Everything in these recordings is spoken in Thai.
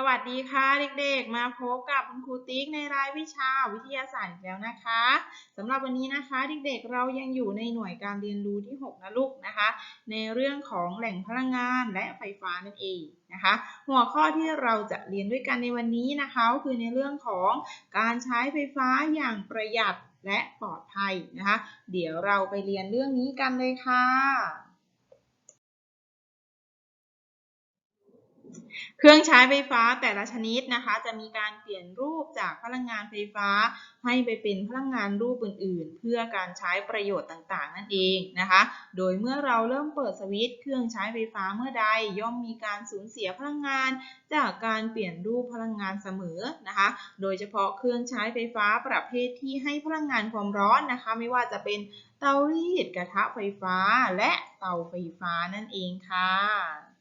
สวัสดีค่ะเด็กๆ มาพบกับคุณครูติ๊กในรายวิชาวิทยาศาสตร์อีกแล้วนะคะสำหรับวันนี้นะคะเด็กๆเรายังอยู่ในหน่วยการเรียนรู้ที่ 6 นะลูกนะคะ ในเรื่องของแหล่งพลังงานและไฟฟ้านั่นเองนะคะ หัวข้อที่เราจะเรียนด้วยกันในวันนี้นะคะก็คือในเรื่องของการใช้ไฟฟ้าอย่างประหยัดและปลอดภัยนะคะ เดี๋ยวเราไปเรียนเรื่องนี้กันเลยค่ะ เครื่องใช้ไฟฟ้าแต่ละชนิดนะคะ จะมีการเปลี่ยนรูปจากพลังงานไฟฟ้า ให้ไปเป็นพลังงานรูปอื่น ๆ เพื่อการใช้ประโยชน์ต่าง ๆ นั่นเองนะคะ โดยเมื่อเราเริ่มเปิดสวิตช์เครื่องใช้ไฟฟ้าเมื่อใดย่อมมีการสูญเสียพลังงาน จากการเปลี่ยนรูปพลังงานเสมอนะคะ โดยเฉพาะเครื่องใช้ไฟฟ้าประเภทที่ให้พลังงานความร้อนนะคะ ไม่ว่าจะเป็นเตารีดกระทะไฟฟ้าและเตาไฟฟ้านั่นเองค่ะ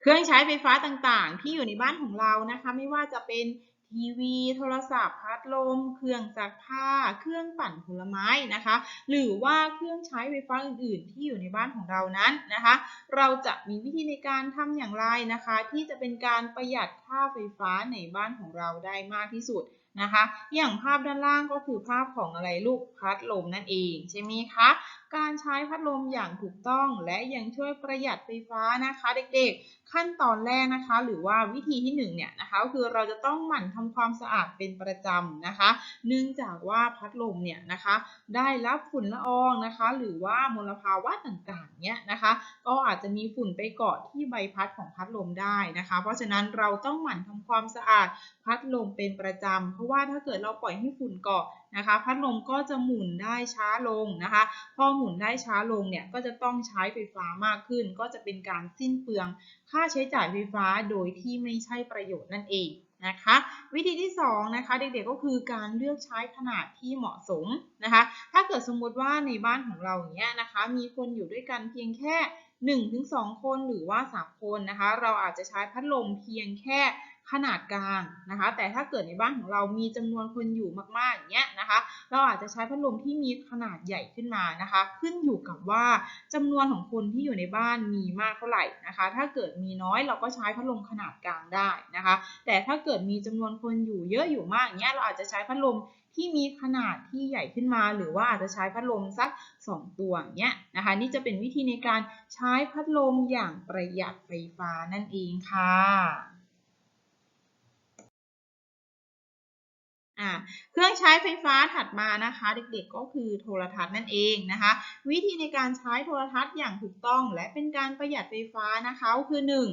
เครื่องใช้ไฟฟ้าต่างๆ ที่อยู่ในบ้านของเรานะคะ ไม่ว่าจะเป็นทีวีโทรศัพท์ พัดลม เครื่องซักผ้า เครื่องปั่นผลไม้นะคะ หรือว่าเครื่องใช้ไฟฟ้าอื่นๆ ที่อยู่ในบ้านของเรานั้นนะคะ เราจะมีวิธีในการทำอย่างไรนะคะ ที่จะเป็นการประหยัดค่าไฟฟ้าในบ้านของเราได้มากที่สุด นะคะ อย่างภาพด้านล่างก็คือภาพของอะไรลูกพัดลมนั่นเองใช่ไหมคะ การใช้พัดลมอย่างถูกต้องและยังช่วยประหยัดไฟฟ้านะคะ เด็กๆ ขั้นตอนแรกนะคะ หรือว่าวิธีที่1เนี่ยนะคะก็คือเราจะต้องหมั่นทำความสะอาดเป็นประจำนะคะ เนื่องจากว่าพัดลมเนี่ยนะคะ ได้รับฝุ่นละอองนะคะ หรือว่ามลภาวะต่างๆเนี่ยนะคะ ก็อาจจะมีฝุ่นไปเกาะที่ใบพัดของพัดลมได้นะคะ เพราะฉะนั้นเราต้องหมั่นทำความสะอาดพัดลมเป็นประจำราะว่าถ้าเกิดเราปล่อยให้ฝุ่นเกาะนะคะ พัดลมก็จะหมุนได้ช้าลงนะคะ พอหมุนได้ช้าลงเนี่ยก็จะต้องใช้ไฟฟ้ามากขึ้น ก็จะเป็นการสิ้นเปลือง ค่าใช้จ่ายไฟฟ้าโดยที่ไม่ใช่ประโยชน์นั่นเองนะคะวิธีที่2นะคะเด็กๆก็คือการเลือกใช้ขนาดที่เหมาะสมนะคะถ้าเกิดสมมติว่าในบ้านของเราอย่างเงี้ยนะคะมีคนอยู่ด้วยกันเพียงแค่ 1-2 คนหรือว่า 3 คนนะคะเราอาจจะใช้พัดลมเพียงแค่ ขนาดกลางนะคะ แต่ถ้าเกิดในบ้านของเรามีจำนวนคนอยู่มากๆอย่างเงี้ยนะคะ เราอาจจะใช้พัดลมที่มีขนาดใหญ่ขึ้นมานะคะ ขึ้นอยู่กับว่าจำนวนของคนที่อยู่ในบ้านมีมากเท่าไหร่นะคะ ถ้าเกิดมีน้อยเราก็ใช้พัดลมขนาดกลางได้นะคะ แต่ถ้าเกิดมีจำนวนคนอยู่เยอะอยู่มากอย่างเงี้ยเราอาจจะใช้พัดลมที่มีขนาดที่ใหญ่ขึ้นมา หรือว่าอาจจะใช้พัดลมสัก 2 ตัวเงี้ยนะคะ นี่จะเป็นวิธีในการใช้พัดลมอย่างประหยัดไฟฟ้านั่นเองค่ะ เครื่องใช้ไฟฟ้าถัดมานะคะ เด็กๆก็คือโทรทัศน์นั่นเองนะคะ วิธีในการใช้โทรทัศน์อย่างถูกต้อง และเป็นการประหยัดไฟฟ้านะคะก็คือ 1.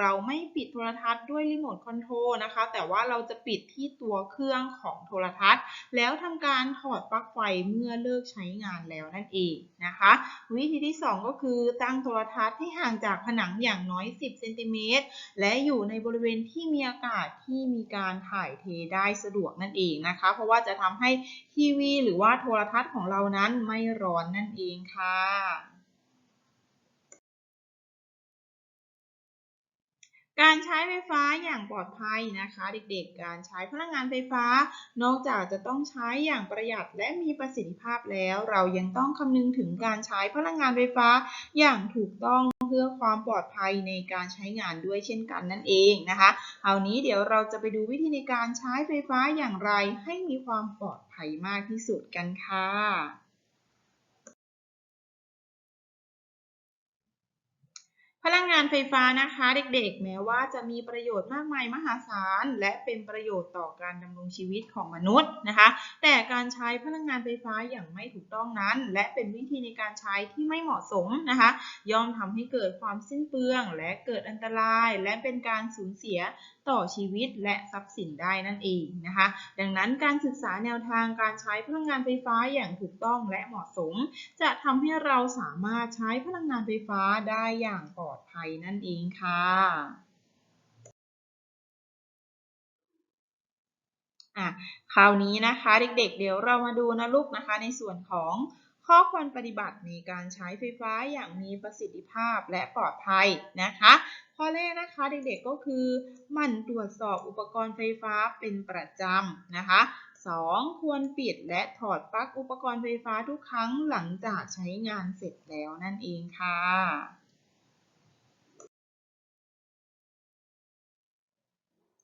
เราไม่ปิดโทรทัศน์ด้วยรีโมทคอนโทรลนะคะ แต่ว่าเราจะปิดที่ตัวเครื่องของโทรทัศน์ แล้วทำการถอดปลั๊กไฟเมื่อเลิกใช้งานแล้วนั่นเองนะคะ วิธีที่ 2 ก็คือตั้งโทรทัศน์ที่ห่างจากผนังอย่างน้อย 10เซนติเมตรและอยู่ในบริเวณที่มีอากาศที่มีการถ่ายเทได้สะดวกนั่นเองนะคะ เพราะว่าจะทำให้ทีวีหรือว่าโทรทัศน์ของเรานั้นไม่ร้อนนั่นเองค่ะ การใช้ไฟฟ้าอย่างปลอดภัยนะคะ เด็กๆ การใช้พลังงานไฟฟ้า นอกจากจะต้องใช้อย่างประหยัดและมีประสิทธิภาพแล้ว เรายังต้องคำนึงถึงการใช้พลังงานไฟฟ้าอย่างถูกต้องเพื่อความปลอดภัยในการใช้งานด้วยเช่นกันนั่นเองนะคะคราวนี้เดี๋ยวเราจะไปดูวิธีในการใช้ไฟฟ้าอย่างไรให้มีความปลอดภัยมากที่สุดกันค่ะ พลังงานไฟฟ้านะคะเด็กๆ แม้ว่าจะมีประโยชน์มากมายมหาศาล และเป็นประโยชน์ต่อการดำรงชีวิตของมนุษย์นะคะ แต่การใช้พลังงานไฟฟ้าอย่างไม่ถูกต้องนั้น และเป็นวิธีในการใช้ที่ไม่เหมาะสมนะคะ ย่อมทำให้เกิดความสิ้นเปลือง และเกิดอันตราย และเป็นการสูญเสียต่อชีวิตและทรัพย์สินได้นั่นเองนะคะ ดังนั้นการศึกษาแนวทางการใช้พลังงานไฟฟ้าอย่างถูกต้องและเหมาะสม จะทำให้เราสามารถใช้พลังงานไฟฟ้าได้อย่างปลอดภัยนั่นเองค่ะอะคราวนี้นะคะเด็กๆ เดี๋ยวเรามาดูนะลูกนะคะในส่วนของ ข้อควรปฏิบัติในการใช้ไฟฟ้าอย่างมีประสิทธิภาพและปลอดภัยนะคะ ข้อแรกนะคะเด็กๆก็คือหมั่นตรวจสอบอุปกรณ์ไฟฟ้าเป็นประจำนะคะ 2. ควรปิดและถอดปลั๊กอุปกรณ์ไฟฟ้าทุกครั้งหลังจากใช้งานเสร็จแล้วนั่นเองค่ะ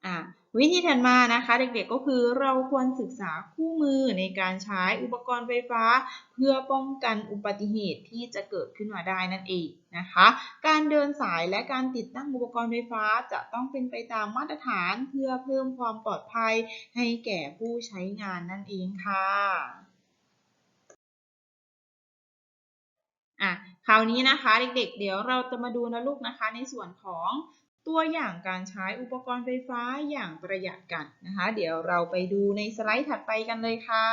อะวิธีถัดมานะคะเด็กๆก็คือเราควรศึกษาคู่มือในการใช้อุปกรณ์ไฟฟ้า เพื่อป้องกันอุบัติเหตุที่จะเกิดขึ้นมาได้นั่นเองนะคะ การเดินสายและการติดตั้งอุปกรณ์ไฟฟ้าจะต้องเป็นไปตามมาตรฐานเพื่อเพิ่มความปลอดภัยให้แก่ผู้ใช้งานนั่นเองค่ะอะคราวนี้นะคะเด็กๆ เดี๋ยวเราจะมาดูนะลูกนะคะในส่วนของ ตัวอย่างการใช้อุปกรณ์ไฟฟ้าอย่างประหยัดกันนะคะ เดี๋ยวเราไปดูในสไลด์ถัดไปกันเลยค่ะ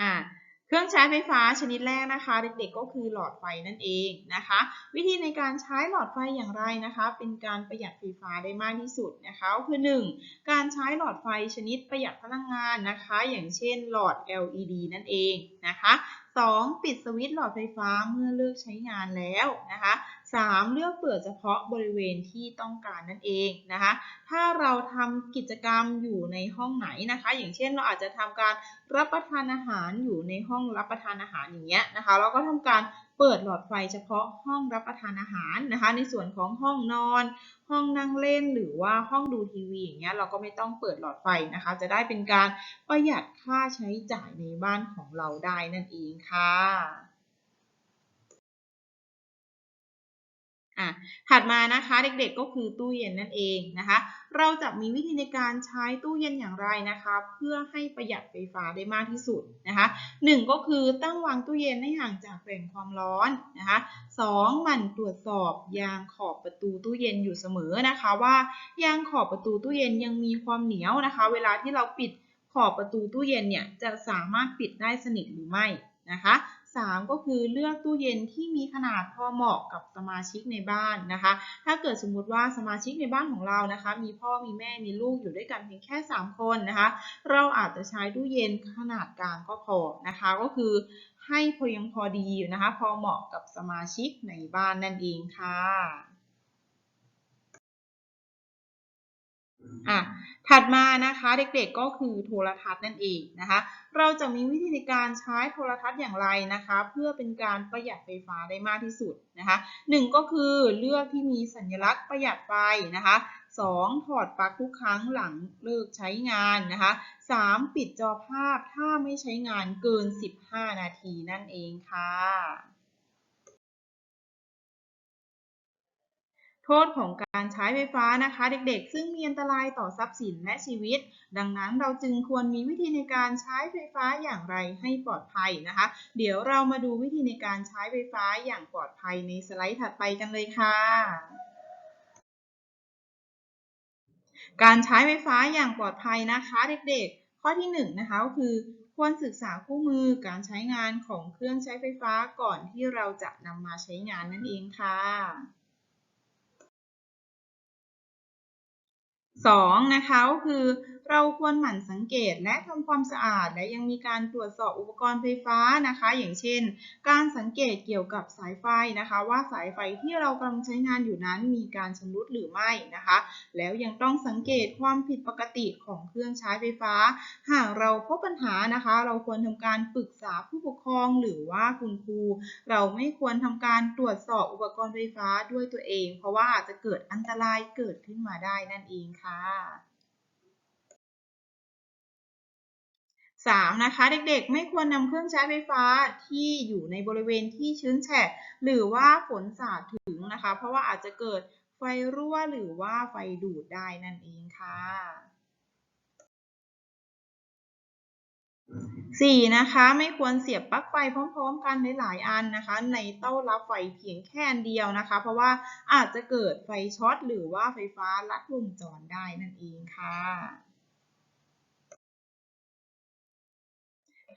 อะเครื่องใช้ไฟฟ้าชนิดแรกนะคะ เด็กๆก็คือหลอดไฟนั่นเองนะคะ วิธีในการใช้หลอดไฟอย่างไรนะคะ เป็นการประหยัดไฟฟ้าได้มากที่สุดนะคะก็คือ 1. การใช้หลอดไฟชนิดประหยัดพลังงานนะคะ อย่างเช่นหลอด LED นั่นเองนะคะ 2. ปิดสวิตช์หลอดไฟฟ้าเมื่อเลิกใช้งานแล้วนะคะ 3. เลือกเปิดเฉพาะบริเวณที่ต้องการนั่นเองนะคะ ถ้าเราทำกิจกรรมอยู่ในห้องไหนนะคะ อย่างเช่นเราอาจจะทำการรับประทานอาหารอยู่ในห้องรับประทานอาหารอย่างเงี้ยนะคะ เราก็ทำการเปิดหลอดไฟเฉพาะห้องรับประทานอาหารนะคะ ในส่วนของห้องนอน ห้องนั่งเล่นหรือว่าห้องดูทีวีอย่างเงี้ยเราก็ไม่ต้องเปิดหลอดไฟนะคะ จะได้เป็นการประหยัดค่าใช้จ่ายในบ้านของเราได้นั่นเองค่ะ อะถัดมานะคะเด็กๆก็คือตู้เย็นนั่นเองนะคะ เราจะมีวิธีในการใช้ตู้เย็นอย่างไรนะคะ เพื่อให้ประหยัดไฟฟ้าได้มากที่สุดนะคะหนึ่งก็คือตั้งวางตู้เย็นให้ห่างจากแหล่งความร้อนนะคะสองหมั่นตรวจสอบยางขอบประตูตู้เย็นอยู่เสมอนะคะ ว่ายางขอบประตูตู้เย็นยังมีความเหนียวนะคะ เวลาที่เราปิดขอบประตูตู้เย็นเนี่ยจะสามารถปิดได้สนิทหรือไม่นะคะ 3 ก็คือเลือกตู้เย็นที่มีขนาดพอเหมาะกับสมาชิกในบ้านนะคะ ถ้าเกิดสมมุติว่าสมาชิกในบ้านของเรานะคะ มีพ่อมีแม่มีลูกอยู่ด้วยกันเพียงแค่ 3 คนนะคะ เราอาจจะใช้ตู้เย็นขนาดกลางก็พอนะคะก็คือให้เพียงพอดีนะคะ พอเหมาะกับสมาชิกในบ้านนั่นเองค่ะ อะถัดมานะคะเด็กๆก็คือโทรทัศน์นั่นเองนะคะ เราจะมีวิธีในการใช้โทรทัศน์อย่างไรนะคะ เพื่อเป็นการประหยัดไฟฟ้าได้มากที่สุดนะคะหนึ่งก็คือเลือกที่มีสัญลักษณ์ประหยัดไฟนะคะสองถอดปลั๊กทุกครั้งหลังเลิกใช้งานนะคะสามปิดจอภาพถ้าไม่ใช้งานเกิน 15 นาทีนั่นเองค่ะ ษของการใช้ไฟฟ้านะคะเด็กๆ ซึ่งมีอันตรายต่อทรัพย์สินและชีวิต ดังนั้นเราจึงควรมีวิธีในการใช้ไฟฟ้าอย่างไรให้ปลอดภัยนะคะ เดี๋ยวเรามาดูวิธีในการใช้ไฟฟ้าอย่างปลอดภัยในสไลด์ถัดไปกันเลยค่ะการใช้ไฟฟ้าอย่างปลอดภัยนะคะเด็กๆ ข้อที่1นนะคะก็คือควรศึกษาคู่มือการใช้งานของเครื่องใช้ไฟฟ้าก่อนที่เราจะนำมาใช้งานนั่นเองค่ะ สองนะคะก็คือ เราควรหมั่นสังเกตและทำความสะอาด และยังมีการตรวจสอบอุปกรณ์ไฟฟ้านะคะ อย่างเช่น การสังเกตเกี่ยวกับสายไฟนะคะ ว่าสายไฟที่เรากำลังใช้งานอยู่นั้นมีการชำรุดหรือไม่นะคะ แล้วยังต้องสังเกตความผิดปกติของเครื่องใช้ไฟฟ้า หากเราพบปัญหานะคะ เราควรทำการปรึกษาผู้ปกครองหรือว่าคุณครู เราไม่ควรทำการตรวจสอบอุปกรณ์ไฟฟ้าด้วยตัวเอง เพราะว่าอาจจะเกิดอันตรายเกิดขึ้นมาได้นั่นเองค่ะ 3. นะคะเด็กๆ ไม่ควรนำเครื่องใช้ไฟฟ้าที่อยู่ในบริเวณที่ชื้นแฉะหรือว่าฝนสาดถึงนะคะ เพราะว่าอาจจะเกิดไฟรั่วหรือว่าไฟดูดได้นั่นเองค่ะ 4. นะคะไม่ควรเสียบปลั๊กไฟพร้อมๆ กันหลายๆอันนะคะ ในเต้ารับไฟเพียงแค่อันเดียวนะคะ เพราะว่าอาจจะเกิดไฟช็อตหรือว่าไฟฟ้าลัดวงจรได้นั่นเองค่ะ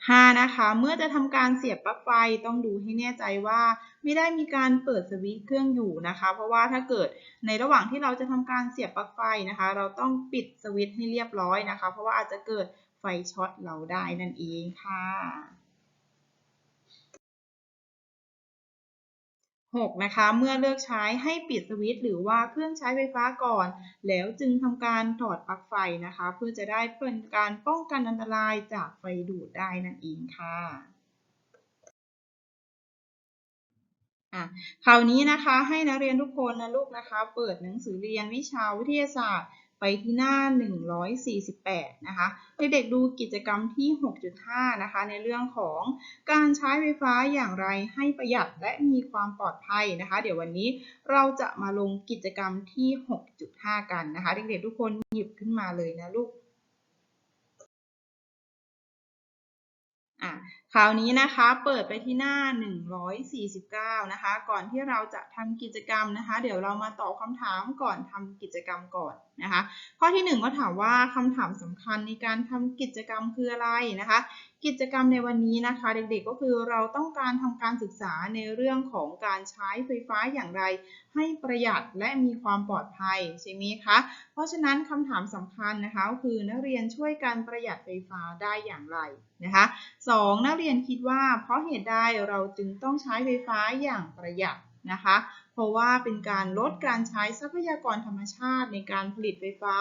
5. นะคะ เมื่อจะทำการเสียบปลั๊กไฟต้องดูให้แน่ใจว่า ไม่ได้มีการเปิดสวิตช์เครื่องอยู่นะคะ เพราะว่าถ้าเกิดในระหว่างที่เราจะทำการเสียบปลั๊กไฟนะคะ เราต้องปิดสวิตช์ให้เรียบร้อยนะคะ เพราะว่าอาจจะเกิดไฟช็อตเราได้นั่นเองค่ะ 6. นะคะเมื่อเลือกใช้ให้ปิดสวิตช์หรือว่าเครื่องใช้ไฟฟ้าก่อน แล้วจึงทำการถอดปลั๊กไฟนะคะ เพื่อจะได้เป็นการป้องกันอันตรายจากไฟดูดได้นั่นเองค่ะอะคราวนี้นะคะให้นักเรียนทุกคนนะลูกนะคะ เปิดหนังสือเรียนวิชาวิทยาศาสตร์ ที่หน้า 148 นะคะ เด็กๆดูกิจกรรมที่ 6.5 นะคะ ในเรื่องของการใช้ไฟฟ้าอย่างไรให้ประหยัดและมีความปลอดภัยนะคะ เดี๋ยววันนี้เราจะมาลงกิจกรรมที่ 6.5 กันนะคะ เด็กๆทุกคนหยิบขึ้นมาเลยนะลูก คราวนี้นะคะเปิดไปที่หน้า 149 นะคะ ก่อนที่เราจะทำกิจกรรมนะคะ เดี๋ยวเรามาตอบคำถามก่อนทำกิจกรรมก่อนนะคะ ข้อที่ 1 ก็ถามว่าคำถามสำคัญในการทำกิจกรรมคืออะไรนะคะ กิจกรรมในวันนี้นะคะ เด็กๆก็คือเราต้องการทำการศึกษาในเรื่องของการใช้ไฟฟ้าอย่างไร ให้ประหยัดและมีความปลอดภัยใช่ไหมคะ เพราะฉะนั้นคำถามสำคัญนะคะก็คือนักเรียนช่วยการประหยัดไฟฟ้าได้อย่างไรนะคะ 2. นักเรียนียนคิดว่าเพราะเหตุใดเราจึงต้องใช้ไฟฟ้าอย่างประหยัดนะคะ เพราะว่าเป็นการลดการใช้ทรัพยากรธรรมชาติในการผลิตไฟฟ้า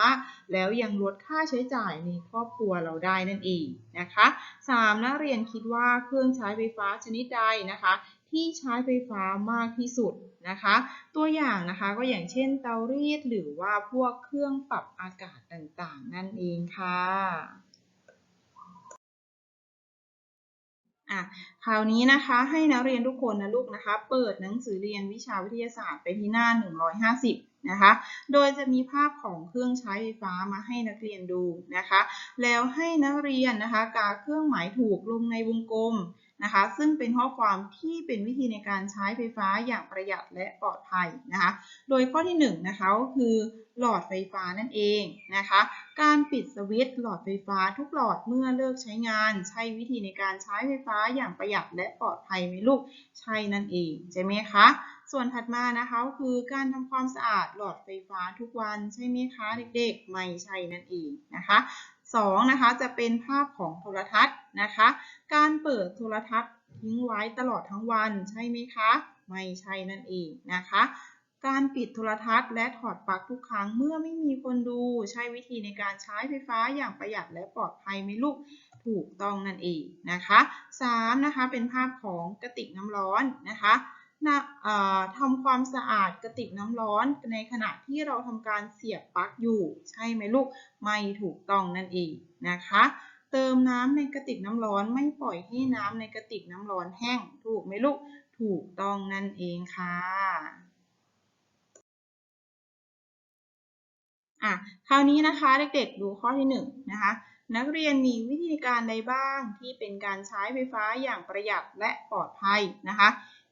แล้วยังลดค่าใช้จ่ายในครอบครัวเราได้นั่นเองนะคะ 3. นักเรียนคิดว่าเครื่องใช้ไฟฟ้าชนิดใดนะคะ ที่ใช้ไฟฟ้ามากที่สุดนะคะ ตัวอย่างนะคะก็อย่างเช่นเตารีดหรือว่าพวกเครื่องปรับอากาศต่างๆ นั่นเองค่ะ อะคราวนี้นะคะให้นักเรียนทุกคนนะลูกนะคะ เปิดหนังสือเรียนวิชาวิทยาศาสตร์ไปที่หน้า 150 นะคะ โดยจะมีภาพของเครื่องใช้ไฟฟ้ามาให้นักเรียนดูนะคะ แล้วให้นักเรียนนะคะกาเครื่องหมายถูกลงในวงกลม นะคะ ซึ่งเป็นข้อความที่เป็นวิธีในการใช้ไฟฟ้าอย่างประหยัดและปลอดภัยนะคะ โดยข้อที่1นงนะคะก็คือหลอดไฟฟ้านั่นเองนะคะ การปิดสวิตช์หลอดไฟฟ้าทุกหลอดเมื่อเลิกใช้งาน ใช่วิธีในการใช้ไฟฟ้าอย่างประหยัดและปลอดภัยไหมลูกใช่นั่นเองใช่ไหมคะส่วนถัดมานะคะคือการทำความสะอาดหลอดไฟฟ้าทุกวันใช่ไหมคะเด็กๆ ไม่ใช่นั่นเองนะคะ 2. นะคะจะเป็นภาพของโทรทัศน์นะคะ การเปิดโทรทัศน์ทิ้งไว้ตลอดทั้งวันใช่ไหมคะ ไม่ใช่นั่นเองนะคะ การปิดโทรทัศน์และถอดปลั๊กทุกครั้งเมื่อไม่มีคนดูใช่วิธีในการใช้ไฟฟ้าอย่างประหยัดและปลอดภัยไหมลูกถูกต้องนั่นเองนะคะ 3. นะคะเป็นภาพของกระติกน้ำร้อนนะคะ ทำความสะอาดกระติกน้ำร้อนในขณะที่เราทำการเสียบปลั๊กอยู่ ใช่ไหมลูก ไม่ถูกต้องนั่นเองนะคะ เติมน้ำในกระติกน้ำร้อนไม่ปล่อยให้น้ำในกระติกน้ำร้อนแห้ง ถูกไหมลูก ถูกต้องนั่นเองค่ะอะคราวนี้นะคะเด็กๆดูข้อที่1นนะคะนักเรียนมีวิธีการใดบ้างที่เป็นการใช้ไฟฟ้าอย่างประหยัดและปลอดภัยนะคะ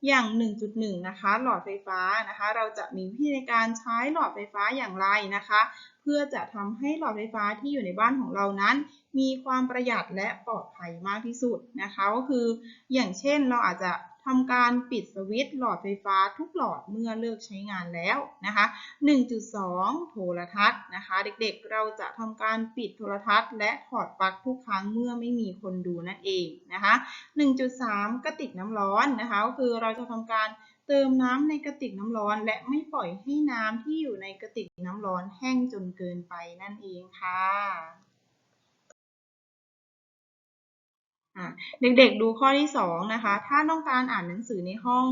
อย่าง 1.1 นะคะ หลอดไฟฟ้านะคะ เราจะมีวิธีในการใช้หลอดไฟฟ้าอย่างไรนะคะ เพื่อจะทำให้หลอดไฟฟ้าที่อยู่ในบ้านของเรานั้น มีความประหยัดและปลอดภัยมากที่สุดนะคะ ก็คืออย่างเช่นเราอาจจะ ทำการปิดสวิตช์หลอดไฟฟ้าทุกหลอดเมื่อเลิกใช้งานแล้วนะคะ 1.2 โทรทัศน์นะคะ เด็กๆเราจะทำการปิดโทรทัศน์ และถอดปลั๊กทุกครั้งเมื่อไม่มีคนดูนั่นเองนะคะ 1.3 กระติกน้ำร้อนนะคะก็คือเราจะทำการเติมน้ำในกระติกน้ำร้อน และไม่ปล่อยให้น้ำที่อยู่ในกระติกน้ำร้อนแห้งจนเกินไปนั่นเองค่ะ เด็กๆดูข้อที่2นะคะ ถ้าต้องการอ่านหนังสือในห้อง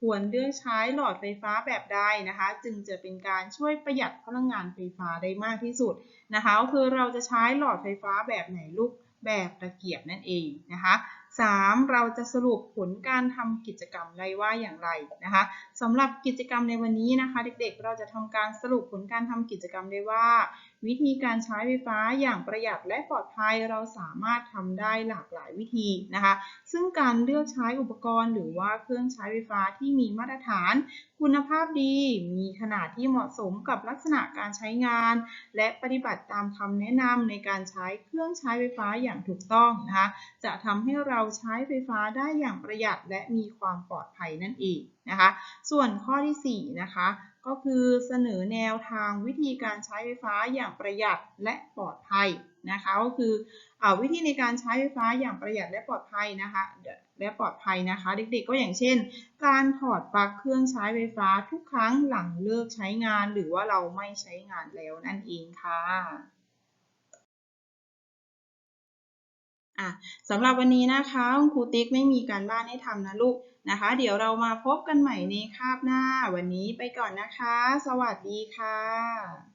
ควรเลือกใช้หลอดไฟฟ้าแบบใดนะคะ จึงจะเป็นการช่วยประหยัดพลังงานไฟฟ้าได้มากที่สุดนะคะก็คือเราจะใช้หลอดไฟฟ้าแบบไหนลูกแบบตะเกียบนั่นเองนะคะ 3. เราจะสรุปผลการทำกิจกรรมได้ว่าอย่างไรนะคะสำหรับกิจกรรมในวันนี้นะคะ เด็กๆ เราจะทำการสรุปผลการทำกิจกรรมได้ว่า วิธีการใช้ไฟฟ้าอย่างประหยัดและปลอดภัยเราสามารถทำได้หลากหลายวิธีนะคะ ซึ่งการเลือกใช้อุปกรณ์หรือว่าเครื่องใช้ไฟฟ้าที่มีมาตรฐาน คุณภาพดี มีขนาดที่เหมาะสมกับลักษณะการใช้งาน และปฏิบัติตามคำแนะนำในการใช้เครื่องใช้ไฟฟ้าอย่างถูกต้องนะคะ จะทำให้เราใช้ไฟฟ้าได้อย่างประหยัดและมีความปลอดภัยนั่นเองนะคะ ส่วนข้อที่4นะคะ ก็คือเสนอแนวทางวิธีการใช้ไฟฟ้าอย่างประหยัดและปลอดภัยนะคะก็คืออวิธีในการใช้ไฟฟ้าอย่างประหยัดและปลอดภัยนะคะและปลอดภัยนะคะ เด็กๆก็อย่างเช่น การถอดปลั๊กเครื่องใช้ไฟฟ้าทุกครั้งหลังเลิกใช้งานหรือว่าเราไม่ใช้งานแล้วนั่นเองค่ะสำหรับวันนี้นะคะคุณครูติ๊กไม่มีการบ้านให้ทำนะลูก นะคะ เดี๋ยวเรามาพบกันใหม่ในคาบหน้า วันนี้ไปก่อนนะคะ สวัสดีค่ะ